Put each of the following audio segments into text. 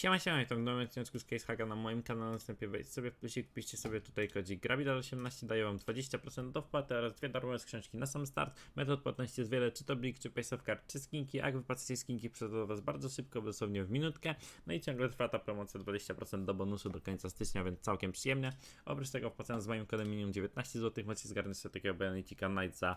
Siema, siema, to w nowym odcinku z Casehaga na moim kanale. Następnie wejdźcie sobie w plusik, piszcie sobie tutaj kodzik Grabidal18, daje wam 20% do wpłaty oraz dwie darmowe skrzynki na sam start. Metod płatności jest wiele, czy to Blik, czy Paysoft Card, czy skinki. Jak wypłacacie skinki, przychodzą do was bardzo szybko, dosłownie w minutkę. No i ciągle trwa ta promocja 20% do bonusu do końca stycznia, więc całkiem przyjemnie. Oprócz tego wpłacając z moim kodem minimum 19 zł, macie zgarnąć sobie takiego Benedica Night za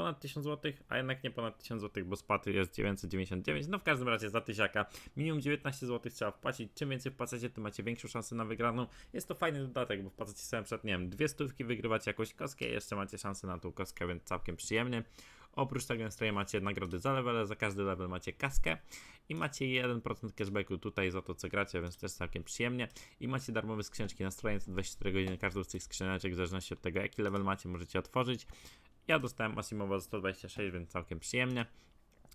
ponad 1000 zł, a jednak nie ponad 1000 zł, bo spłaty jest 999. No w każdym razie za tysiaka minimum 19 zł trzeba wpłacić. Czym więcej wpłacacie, tym macie większą szansę na wygraną. Jest to fajny dodatek, bo wpłacacie sobie przed, nie wiem, dwie stówki, wygrywacie jakąś kostkę i jeszcze macie szansę na tą kostkę, więc całkiem przyjemnie. Oprócz tego na macie nagrody za levele, za każdy level macie kaskę i macie 1% cashbacku tutaj za to co gracie, więc też całkiem przyjemnie. I macie darmowe skrzyneczki na stronie co 24 godziny, każdą z tych skrzyneczek w zależności od tego jaki level macie możecie otworzyć. Ja dostałem Asimowa za 126, więc całkiem przyjemnie.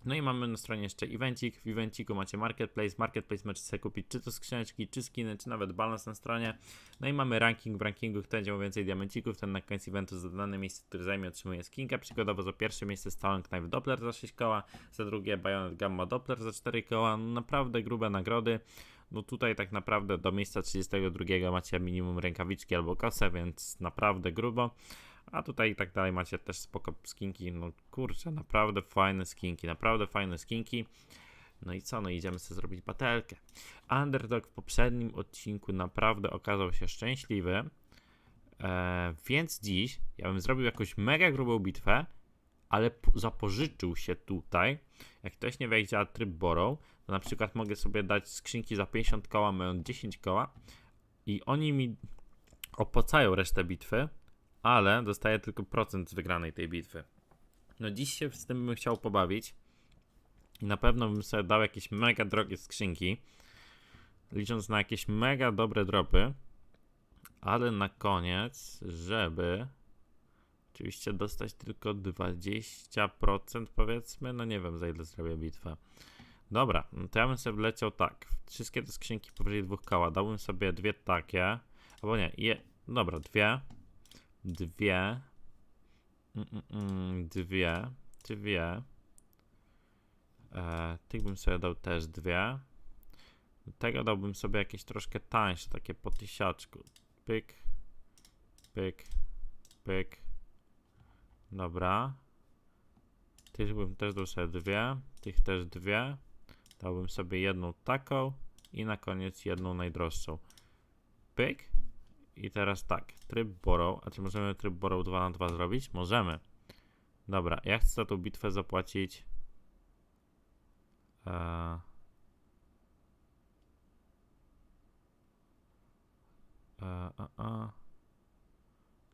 No i mamy na stronie jeszcze evencik. W evenciku macie marketplace. Marketplace możecie sobie kupić czy to skrzyneczki, czy skiny, czy nawet balans na stronie. No i mamy ranking. W rankingu kto będzie miał więcej diamencików, ten na końcu eventu za dane miejsce, które zajmie otrzymuje skinkę. Przykładowo za pierwsze miejsce Stalon Knife Doppler za 6 koła, za drugie Bayonet Gamma Doppler za 4 koła. No naprawdę grube nagrody. No tutaj tak naprawdę do miejsca 32 macie minimum rękawiczki albo kosę, więc naprawdę grubo. A tutaj i tak dalej macie też spoko skinki. No kurczę, naprawdę fajne skinki, naprawdę fajne skinki. No i co? No idziemy sobie zrobić batelkę. Underdog w poprzednim odcinku naprawdę okazał się szczęśliwy. E, więc dziś ja bym zrobił jakąś mega grubą bitwę, ale po- zapożyczył się tutaj. Jak ktoś nie wejdzie na tryb Borrow, to na przykład mogę sobie dać skrzynki za 50 koła, mają 10 koła i oni mi opłacają resztę bitwy, ale dostaję tylko procent z wygranej tej bitwy. No dziś się z tym bym chciał pobawić i na pewno bym sobie dał jakieś mega drogie skrzynki, licząc na jakieś mega dobre dropy, ale na koniec, żeby oczywiście dostać tylko 20% powiedzmy, no nie wiem za ile zrobię bitwę. Dobra, no to ja bym sobie wleciał tak, wszystkie te skrzynki powyżej dwóch koła, dałbym sobie dwie takie, albo nie, je, dobra, dwie, dwie, dwie, dwie, e, tych bym sobie dał też dwie, tego dałbym sobie jakieś troszkę tańsze, takie po tysiaczku, pyk, pyk, pyk, dobra, tych bym też dał sobie dwie, tych też dwie, dałbym sobie jedną taką i na koniec jedną najdroższą, pyk, i teraz tak, tryb borrow. A czy możemy tryb borrow 2 na 2 zrobić? Możemy. Dobra, ja chcę za tą bitwę zapłacić. Eee, a, a.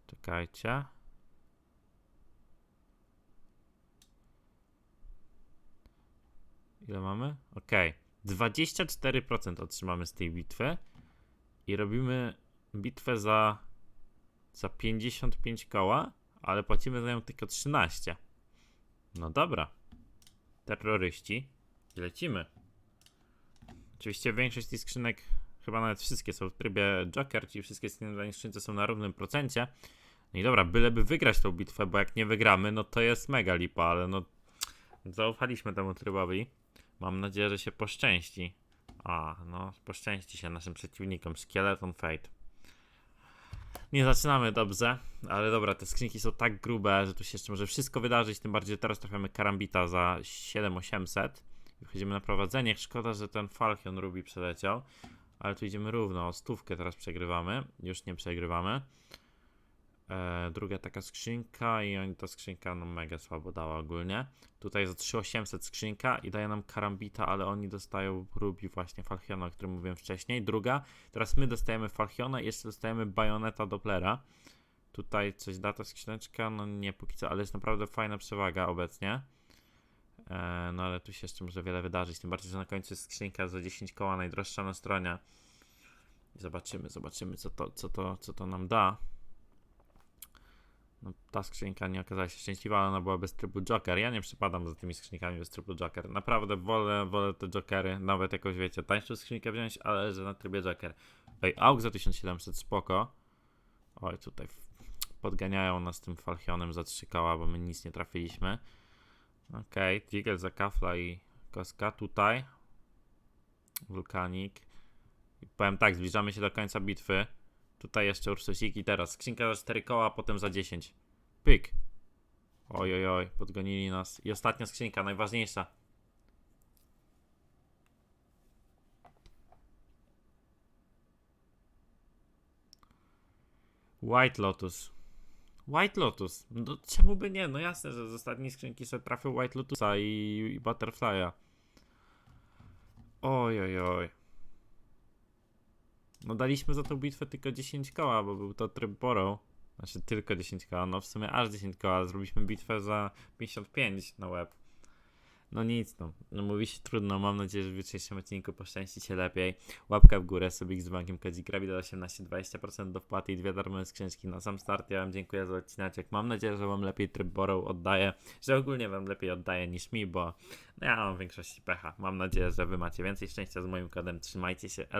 Czekajcie. Ile mamy? Okej. 24% otrzymamy z tej bitwy. I robimy bitwę za, za 55 koła, ale płacimy za nią tylko 13. No dobra. Terroryści. Lecimy. Oczywiście większość tych skrzynek, chyba nawet wszystkie są w trybie Joker, czyli wszystkie skrzynce są na równym procencie. No i dobra, byleby wygrać tą bitwę, bo jak nie wygramy, no to jest mega lipa, ale no zaufaliśmy temu trybowi. Mam nadzieję, że się poszczęści. A, no, poszczęści się naszym przeciwnikom. Skeleton Fate. Nie zaczynamy dobrze, ale dobra, te skrzynki są tak grube, że tu się jeszcze może wszystko wydarzyć, tym bardziej że teraz trafiamy Karambita za 7800 i wchodzimy na prowadzenie. Szkoda, że ten Falchion Ruby przeleciał, ale tu idziemy równo, o stówkę teraz przegrywamy, już nie przegrywamy. E, druga taka skrzynka i oni ta skrzynka no mega słabo dała ogólnie. Tutaj za 3800 skrzynka i daje nam Karambita, ale oni dostają Ruby właśnie Falchiona, o którym mówiłem wcześniej. Druga, teraz my dostajemy Falchiona i jeszcze dostajemy Bajoneta Dopplera. Tutaj coś da ta skrzyneczka, no nie póki co, ale jest naprawdę fajna przewaga obecnie. E, no ale tu się jeszcze może wiele wydarzyć, tym bardziej, że na końcu jest skrzynka za 10 koła, najdroższa na stronie. Zobaczymy, zobaczymy co to, co to, co to nam da. No, ta skrzynka nie okazała się szczęśliwa, ale ona była bez trybu Joker. Ja nie przypadam za tymi skrzynkami bez trybu Joker. Naprawdę wolę, wolę te Jokery, nawet jakoś wiecie, tańszą skrzynkę wziąć, ale że na trybie Joker. Ej, AUG za 1700, spoko. Oj, tutaj podganiają nas tym Falchionem za 3 koła, bo my nic nie trafiliśmy. Okej, okay, Tigel za kafla i koska tutaj. Wulkanik. I powiem tak, zbliżamy się do końca bitwy. Tutaj jeszcze Ursusik i teraz skrzynka za 4 koła, potem za 10. Pyk. Oj, oj, oj, podgonili nas. I ostatnia skrzynka, najważniejsza. White Lotus. White Lotus. No czemu by nie? No jasne, że z ostatniej skrzynki sobie trafił White Lotusa i, i Butterfly'a. Oj, oj, oj. No daliśmy za tą bitwę tylko 10 koła, bo był to tryb Borrow. Znaczy tylko 10 koła, no w sumie aż 10 koła, ale zrobiliśmy bitwę za 55 na web. No nic, no. no mówi się trudno, mam nadzieję, że w jutrzejszym odcinku poszczęści się lepiej. Łapka w górę, sobie z bankiem kodzik Gravida 18, 20% do wpłaty i dwie darmowe skrzynki na sam start. Ja wam dziękuję za odcineczek. Mam nadzieję, że wam lepiej tryb Borrow oddaje, że ogólnie wam lepiej oddaje niż mi, bo no ja mam w większości pecha. Mam nadzieję, że wy macie więcej szczęścia z moim kodem. Trzymajcie się.